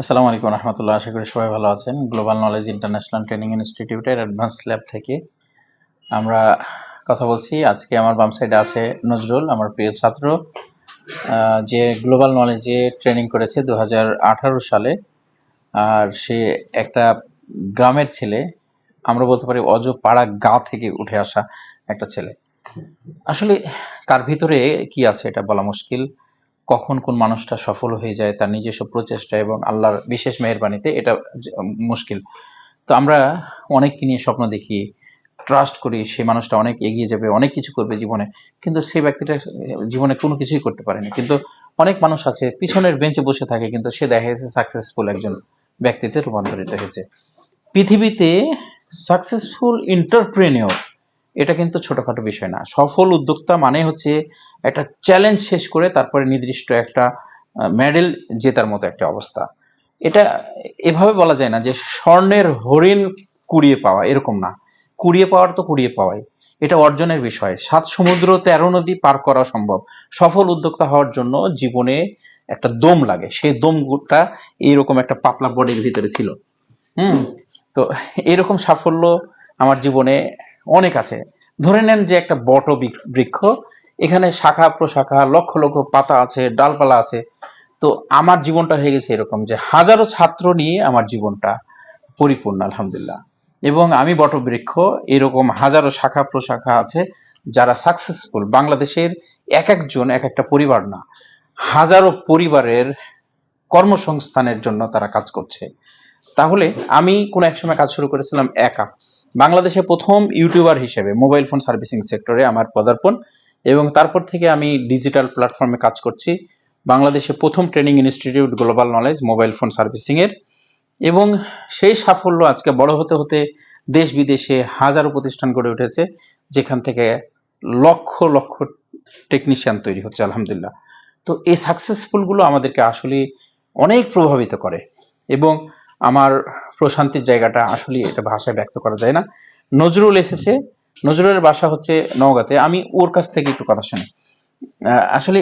আসসালামু আলাইকুম রহমতুল্লাহ, আশা করি সবাই ভালো আছেন। গ্লোবাল নলেজ ইন্টারন্যাশনাল ট্রেনিং ইনস্টিটিউটের অ্যাডভান্স ল্যাব থেকে আমরা কথা বলছি। আজকে আমার বাম সাইডে আছে নজরুল, আমার প্রিয় ছাত্র যে গ্লোবাল নলেজে ট্রেনিং করেছে দু হাজার আঠারো সালে। আর সে একটা গ্রামের ছেলে, আমরা বলতে পারি অজ পাড়া গা থেকে উঠে আসা একটা ছেলে। আসলে কার ভিতরে কি আছে এটা বলা মুশকিল। কখন কোন মানুষটা সফল হয়ে যায়, তার নিজস্ব প্রচেষ্টা এবং আল্লাহর বিশেষ মেহেরবানিতে এটা মুশকিল। তো আমরা অনেককে নিয়ে স্বপ্ন দেখি ট্রাস্ট করি সে মানুষটা অনেক এগিয়ে যাবে, অনেক কিছু করবে জীবনে। কিন্তু সেই ব্যক্তিটা, জীবনে কোনো কিছুই করতে পারেনি। কিন্তু অনেক মানুষ আছে, পিছনের বেঞ্চে বসে থাকে, কিন্তু সে দেখা গেছে সাকসেসফুল একজন ব্যক্তিতে রূপান্তরিত হয়েছে। পৃথিবীতে সাকসেসফুল এন্টারপ্রেনিয়র এটা কিন্তু ছোটখাটো বিষয় না। সফল উদ্যোক্তা মানে হচ্ছে একটা চ্যালেঞ্জ শেষ করে তারপরে নির্দিষ্ট একটা মেডেল জেতার মতো একটা অবস্থা। এটা এভাবে বলা যায় না যে স্বর্ণের হরিণ কুড়িয়ে পাওয়া, এরকম না। কুড়িয়ে পাওয়ার তো কুড়িয়ে পাওয়াই। এটা অর্জনের বিষয়। সাত সমুদ্র, তেরো নদী পার করা সম্ভব। সফল উদ্যোক্তা হওয়ার জন্য জীবনে একটা দম লাগে। সেই দমটা এইরকম একটা পাতলা বডির ভিতরে ছিল। হুম? তো এরকম সাফল্য আমার জীবনে অনেক আছে। ধরে নেন যে একটা বট বৃক- বৃক্ষ, এখানে শাখা প্রশাখা, লক্ষ লক্ষ পাতা আছে, ডালপালা আছে। তো আমার জীবনটা হয়ে গেছে এরকম যে হাজারো ছাত্র নিয়ে আমার জীবনটা পরিপূর্ণ, আলহামদুলিল্লাহ। এবং আমি বটবৃক্ষ এরকম হাজারো শাখা প্রশাখা আছে যারা সাকসেসফুল বাংলাদেশের এক একজন, এক একটা পরিবার না, হাজারো পরিবারের কর্মসংস্থানের জন্য তারা কাজ করছে। তাহলে আমি কোন এক সময় কাজ শুরু করেছিলাম একা। বাংলাদেশে প্রথম ইউটিউবার হিসেবে মোবাইল ফোন সার্ভিসিং সেক্টরে আমার পদার্পণ এবং তারপর থেকে আমি ডিজিটাল প্ল্যাটফর্মে কাজ করছি। বাংলাদেশে প্রথম training institute global knowledge mobile phone servicing এর। এবং সেই সাফল্য আজকে বড় হতে হতে দেশ বিদেশে হাজারো প্রতিষ্ঠান গড়ে উঠেছে, যেখান থেকে লক্ষ লক্ষ টেকনিশিয়ান তৈরি হচ্ছে, আলহামদুলিল্লাহ। তো এই সাকসেসফুলগুলো আমাদেরকে আসলে অনেক প্রভাবিত করে। এবং আমার প্রশান্তির জায়গাটা আসলে এটা ভাষায় ব্যক্ত করা যায় না। নজরুল এসেছে। নজরুলের বাসা হচ্ছে নওগাঁতে। আমি ওর কাছ থেকে একটু কথা শুনি। আসলে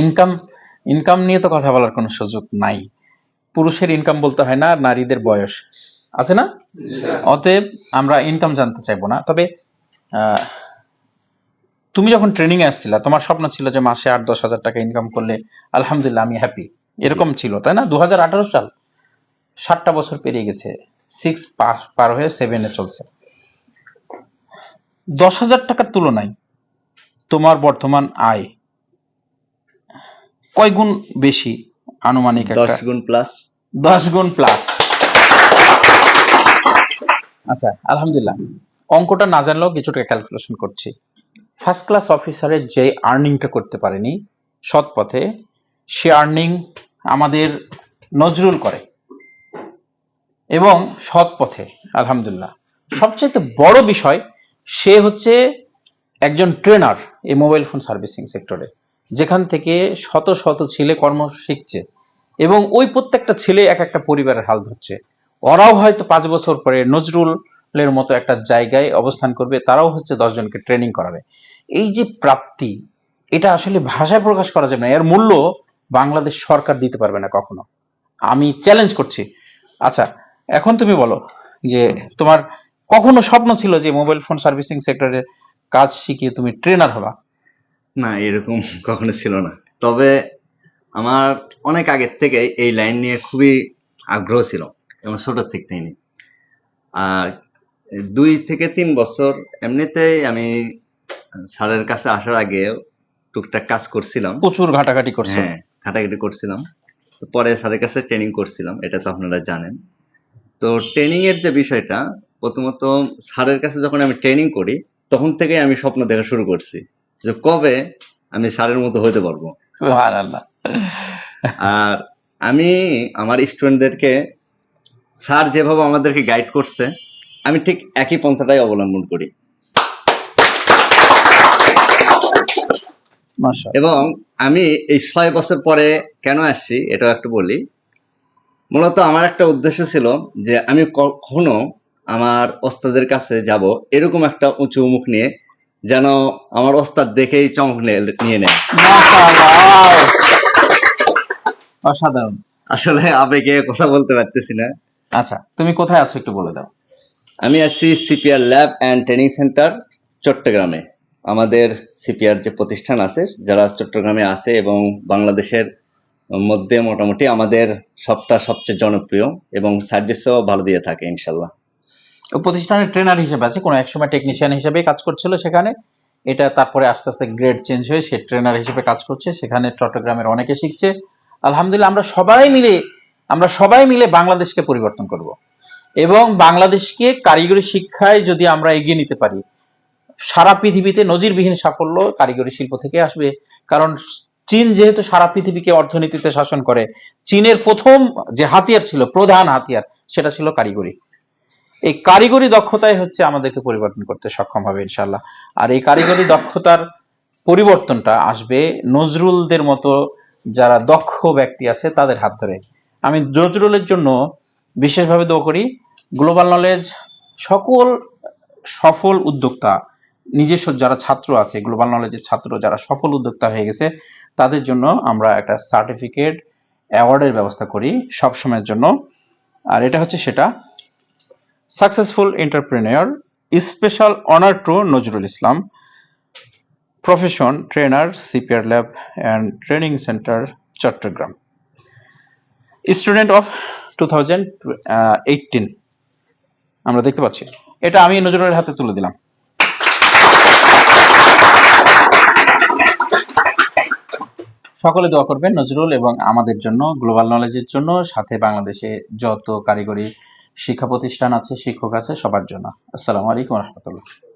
ইনকাম ইনকাম নিয়ে তো কথা বলার কোনো সুযোগ নাই। পুরুষের ইনকাম বলতে হয় না, নারীদের বয়স। আছে না? অতএব আমরা ইনকাম জানতে চাইব না। তবে তুমি যখন ট্রেনিং এ আসছিলা, তোমার স্বপ্ন ছিল যে মাসে আট দশ হাজার টাকা ইনকাম করলে, আলহামদুলিল্লাহ আমি হ্যাপি এরকম ছিল তাই না? দু হাজার আঠারো সাল ষাটটা বছর পেরিয়ে গেছে সিক্স পার হয়ে সেভেনে চলছে। দশ হাজার টাকার তুলনায় তোমার বর্তমান আয় কয় গুণ বেশি আনুমানিক দশ গুণ প্লাস দশ গুণ প্লাস আচ্ছা আলহামদুলিল্লাহ। অঙ্কটা না জানলেও কিছুটা ক্যালকুলেশন করছি। ফার্স্ট ক্লাস অফিসারের যে আর্নিংটা করতে পারেনি সৎ পথে সে আর্নিং আমাদের নজরুল করে এবং সৎ পথে, আলহামদুলিল্লাহ। সবচেয়ে বড় বিষয়, সে হচ্ছে একজন ট্রেনার এই মোবাইল ফোন সার্ভিসিং সেক্টরে, যেখান থেকে শত শত ছেলে কর্ম শিখছে এবং ওই প্রত্যেকটা ছেলে এক একটা পরিবারের হাল ধরছে। ওরাও হয়তো পাঁচ বছর পরে নজরুলের মতো একটা জায়গায় অবস্থান করবে, তারাও হচ্ছে দশজনকে ট্রেনিং করাবে। এই যে প্রাপ্তি, এটা আসলে ভাষায় প্রকাশ করা যাবে না। এর মূল্য বাংলাদেশ সরকার দিতে পারবে না কখনো। আমি চ্যালেঞ্জ করছি। আচ্ছা এখন তুমি বলো যে তোমার কখনো স্বপ্ন ছিল যে মোবাইল ফোন সার্ভিসিং সেক্টরে কাজ শিখিয়ে তুমি ট্রেনার হবা? না এরকম কখনো ছিল না। তবে আমার অনেক আগের থেকে এই লাইন নিয়ে খুবই আগ্রহ ছিল এবং ছোট থেকে নিয়ে। আর দুই থেকে তিন বছর এমনিতেই আমি স্যারের কাছে আসার আগে টুকটাক কাজ করছিলাম। প্রচুর ঘাটাঘাটি করছ। হ্যাঁ ঘাটাঘাটি করছিলাম। তো পরে স্যারের কাছে ট্রেনিং করছিলাম এটা তো আপনারা জানেন। তো ট্রেনিং এর যে বিষয়টা প্রথমত স্যারের কাছে যখন আমি ট্রেনিং করি তখন থেকে আমি স্বপ্ন দেখা শুরু করছি যে কবে আমি স্যারের মতো হতে পারব। আর আমি আমার স্টুডেন্টদেরকে স্যার যেভাবে আমাদেরকে গাইড করছে আমি ঠিক একই পন্থাটাই অবলম্বন করি। এবং আমি এই ছয় বছর পরে কেন আসছি এটাও একটু বলি। মূলত আমার একটা উদ্দেশ্য ছিল যে আমি কখনো আমার ওস্তাদের কাছে যাব এরকম একটা উঁচু মুখ নিয়ে যেন আমার ওস্তাদ দেখেই চমক নিয়ে নেয় অসাধারণ। আসলে আবেগে কথা বলতে পারতেছি না। আচ্ছা তুমি কোথায় আছো একটু বলে দাও। আমি আছি CPR lab and training centre চট্টগ্রামে। আমাদের সিপিআর যে প্রতিষ্ঠান আছে, যারা চট্টগ্রামে আছে এবং বাংলাদেশের মধ্যে মোটামুটি আমাদের সবটা সবচেয়ে জনপ্রিয় এবং সার্ভিসও ভালো দিয়ে থাকে, ইনশাল্লাহ। প্রতিষ্ঠানের ট্রেনার হিসেবে আছে, কোনো একসময় টেকনিশিয়ান হিসেবে কাজ করছিল সেখানে। এটা তারপরে আস্তে আস্তে গ্রেড চেঞ্জ হয়ে সে ট্রেনার হিসেবে কাজ করছে, সেখানে চট্টগ্রামের অনেকে শিখছে। আলহামদুলিল্লাহ, আমরা সবাই মিলে, আমরা সবাই মিলে বাংলাদেশকে পরিবর্তন করব। এবং বাংলাদেশকে কারিগরি শিক্ষায় যদি আমরা এগিয়ে নিতে পারি সারা পৃথিবীতে নজিরবিহীন সাফল্য কারিগরি শিল্প থেকে আসবে। কারণ চীন যেহেতু সারা পৃথিবীকে অর্থনীতিতে শাসন করে, চীনের প্রথম যে হাতিয়ার ছিল, প্রধান হাতিয়ার, সেটা ছিল কারিগরি। এই কারিগরি দক্ষতাই হচ্ছে আমাদেরকে পরিবর্তন করতে সক্ষম হবে ইনশাল্লাহ আর এই কারিগরি দক্ষতার পরিবর্তনটা আসবে নজরুলদের মতো যারা দক্ষ ব্যক্তি আছে, তাদের হাত ধরে। আমি নজরুলের জন্য বিশেষভাবে দোয়া করি, গ্লোবাল নলেজ সকল সফল উদ্যোক্তা নিজস্ব যারা ছাত্র আছে গ্লোবাল নলেজের ছাত্র যারা সফল উদ্যোক্তা হয়ে গেছে, তাদের জন্য আমরা একটা সার্টিফিকেট অ্যাওয়ার্ডের ব্যবস্থা করি সব সময়ের জন্য। আর এটা হচ্ছে সেটা successful entrepreneur special honour to Nazrul Islam profession trainer CPR lab and training centre Chittagong student of two আমরা দেখতে পাচ্ছি। এটা আমি নজরুলের হাতে তুলে দিলাম। সকলে দোয়া করবেন নজরুল এবং আমাদের জন্য গ্লোবাল নলেজের জন্য, সাথে বাংলাদেশে যত কারিগরি শিক্ষা প্রতিষ্ঠান আছে, শিক্ষক আছে, সবার জন্য। আসসালামু আলাইকুম রহমতুল্লাহ।